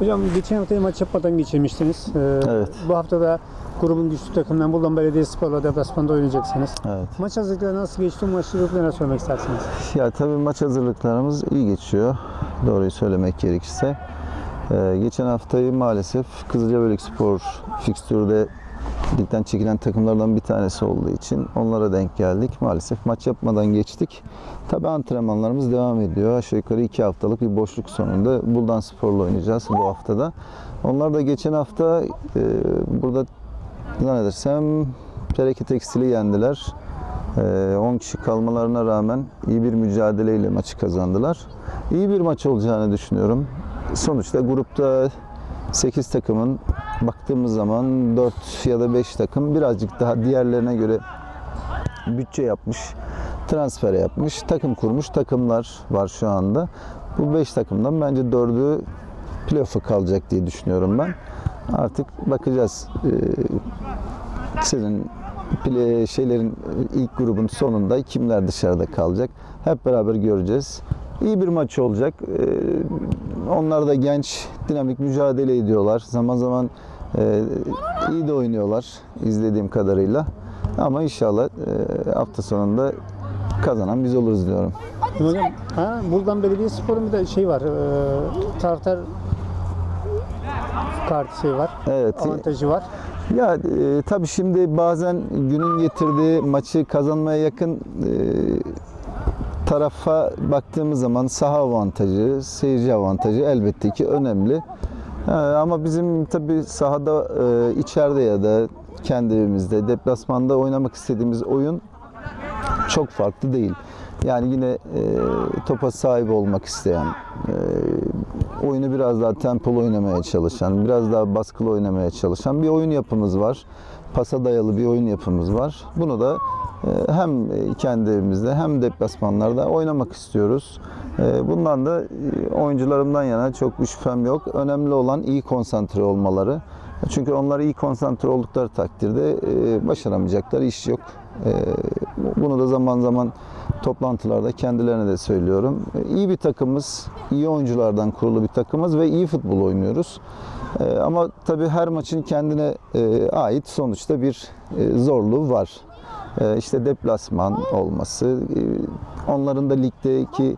Hocam geçen haftayı maç yapmadan geçirmiştiniz. Ee, Evet. Bu hafta da grubun güçlü takımından Buldan Belediyespor'la deplasmanda oynayacaksınız. Evet. Maç hazırlıkları nasıl geçti? Bu ilgili neler söylemek istersiniz? Ya tabii maç hazırlıklarımız iyi geçiyor. Doğruyu söylemek gerekirse. Ee, geçen haftayı maalesef Kızılcabölük Spor fikstürde ligden çekilen takımlardan bir tanesi olduğu için onlara denk geldik. Maalesef maç yapmadan geçtik. Tabii antrenmanlarımız devam ediyor. Aşağı yukarı iki haftalık bir boşluk sonunda Buldan Spor'la oynayacağız bu haftada. Onlar da geçen hafta e, burada zannedersem Tereke Tekstil'i yendiler. Ee, 10 kişi kalmalarına rağmen iyi bir mücadeleyle maçı kazandılar. İyi bir maç olacağını düşünüyorum. Sonuçta grupta 8 takımın baktığımız zaman 4 ya da 5 takım birazcık daha diğerlerine göre bütçe yapmış, transfer yapmış, takım kurmuş takımlar var şu anda. Bu 5 takımdan bence 4'ü playoff'a kalacak diye düşünüyorum ben. Artık bakacağız. Ee, sizin şeylerin ilk grubun sonunda kimler dışarıda kalacak hep beraber göreceğiz. İyi bir maç olacak. Ee, Onlar da genç, dinamik mücadele ediyorlar. Zaman zaman e, iyi de oynuyorlar izlediğim kadarıyla. Ama inşallah e, hafta sonunda kazanan biz oluruz diyorum. Hocam, ha, Buldan Belediyespor'un bir de şey var. E, taraftar kartı şey var. Evet. Avantajı var. Ya e, tabii şimdi bazen günün getirdiği maçı kazanmaya yakın e, tarafa baktığımız zaman saha avantajı, seyirci avantajı elbette ki önemli. E, ama bizim tabii sahada e, içeride ya da kendi evimizde, deplasmanda oynamak istediğimiz oyun çok farklı değil. Yani yine e, topa sahip olmak isteyen, e, oyunu biraz daha tempolu oynamaya çalışan, biraz daha baskılı oynamaya çalışan bir oyun yapımız var. Pasa dayalı bir oyun yapımız var. Bunu da hem kendi evimizde hem deplasmanlarda oynamak istiyoruz. E, bundan da e, oyuncularımdan yana çok bir şüphem yok. Önemli olan iyi konsantre olmaları. Çünkü onlar iyi konsantre oldukları takdirde e, başaramayacakları iş yok. E, bunu da zaman zaman toplantılarda kendilerine de söylüyorum. E, İyi bir takımız, iyi oyunculardan kurulu bir takımız ve iyi futbol oynuyoruz. E, Ama tabii her maçın kendine e, ait sonuçta bir e, zorluğu var. E, İşte deplasman olması, e, onların da ligdeki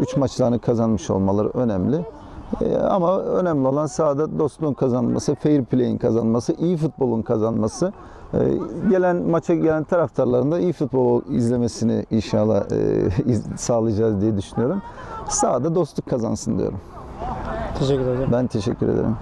3 maçlarını kazanmış olmaları önemli. E, Ama önemli olan sahada dostluğun kazanması, fair play'in kazanması, iyi futbolun kazanması. E, Gelen maça gelen taraftarların da iyi futbol izlemesini inşallah e, sağlayacağız diye düşünüyorum. Sahada dostluk kazansın diyorum. Teşekkür ederim. Ben teşekkür ederim.